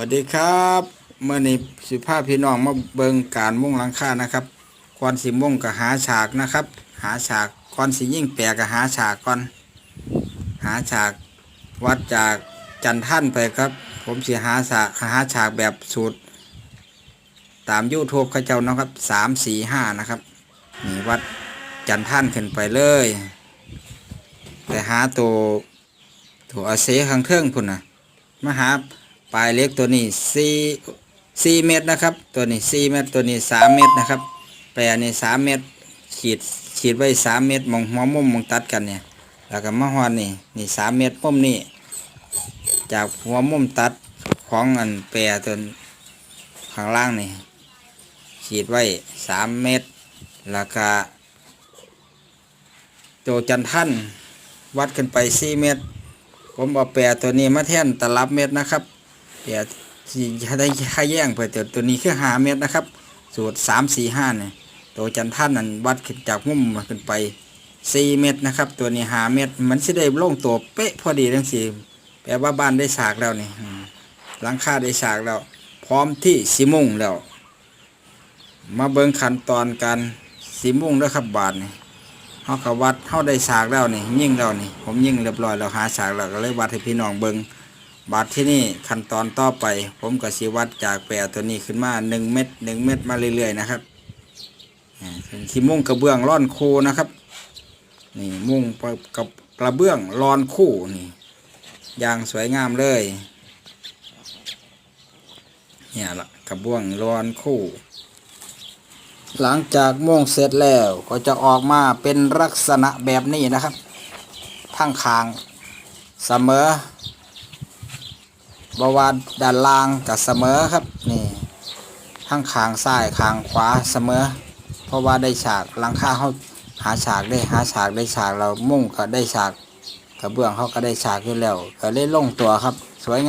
สวัสดีครับเมื่อนี้สิภาพพี่น้องมาเบิงการมุ่งหลังคานะครับก่อนสิมุ่งก็หาฉากนะครับ หาฉากก่อนสิยิ่งแปลก็หาฉากก่อน หาฉากวัดจากจันท่านไปครับ ผมสิหาฉากหาฉากแบบสูตร ตามยูทูบเขาเจ้านะครับสามสี่ห้านะครับนี่วัดจันท่านขึ้นไปเลยแต่หาตัวตัวอาเซข้างเทิงพุ่นนะมาหา ปลายเล็กตัวนี้สี่สี่เมตรนะครับ ตัวนี้สี่เมตรตัวนี้สามเมตรนะครับ แปรนี่สามเมตรขีดขีดไว้สามเมตรมองหัวมุมมองตัดกันเนี่ย แล้วก็มาหอนนี่นี่สามเมตรมุมนี่จากหัวมุมตัดของอันแปรตัวข้างล่างนี่ขีดไว้สามเมตรแล้วก็ตัวจันทันวัดกันไปสี่เมตร ผมเอาแปรตัวนี้มาแท่นตลับเม็ดนะครับ แปรที่จะได้ค่าแย่งไปแต่ตัวนี้คือหาเม็ดนะครับ สูตรสามสี่ห้าเนี่ยตัวจันท่านนั้นวัดขึ้นจากมุมมาขึ้นไปสี่เม็ดนะครับ ตัวนี้หาเม็ดมันสิได้ลงตัวเป๊ะพอดีทั้งสี่แปลว่าบ้านได้ฉากแล้วนี่หลังคาได้ฉากแล้ว พร้อมที่สิมุ่งแล้ว มาเบิ่งขั้นตอนการสิมุ่งแล้วครับบาทนี่เขาก็วัดเขาได้ฉากแล้วนี่ยิ่งแล้วนี่ผมยิ่งเรียบร้อยแล้วหาฉากแล้วก็เลยวัดให้พี่น้องเบิ้ง บัดที่นี่ขั้นตอนต่อไป ผมก็สิวัดจากแปรตัวนี้ขึ้นมาหนึ่งเม็ดหนึ่งเม็ดมาเรื่อยๆนะครับอ่าเป็นที่มุ่งกระเบื้องร่อนคูนะครับนี่มุ่งกับกระเบื้องร่อนคู่นี่อย่างสวยงามเลยเนี่ยละกระเบื้องร่อนคู่ หลังจากม่วงเสร็จแล้วก็จะออกมาเป็นลักษณะแบบนี้นะครับทั้งคางเสมอ บาวาด้านล่างกับเสมอครับนี่ทั้งคางซ้ายคางขวาเสมอ เพราะว่าได้ฉากลังคาเขาหาฉากได้หาฉากได้ฉากเรามุ่งก็ได้ฉากกระเบื้องเขาก็ได้ฉากอยู่แล้วก็เลยลงตัวครับ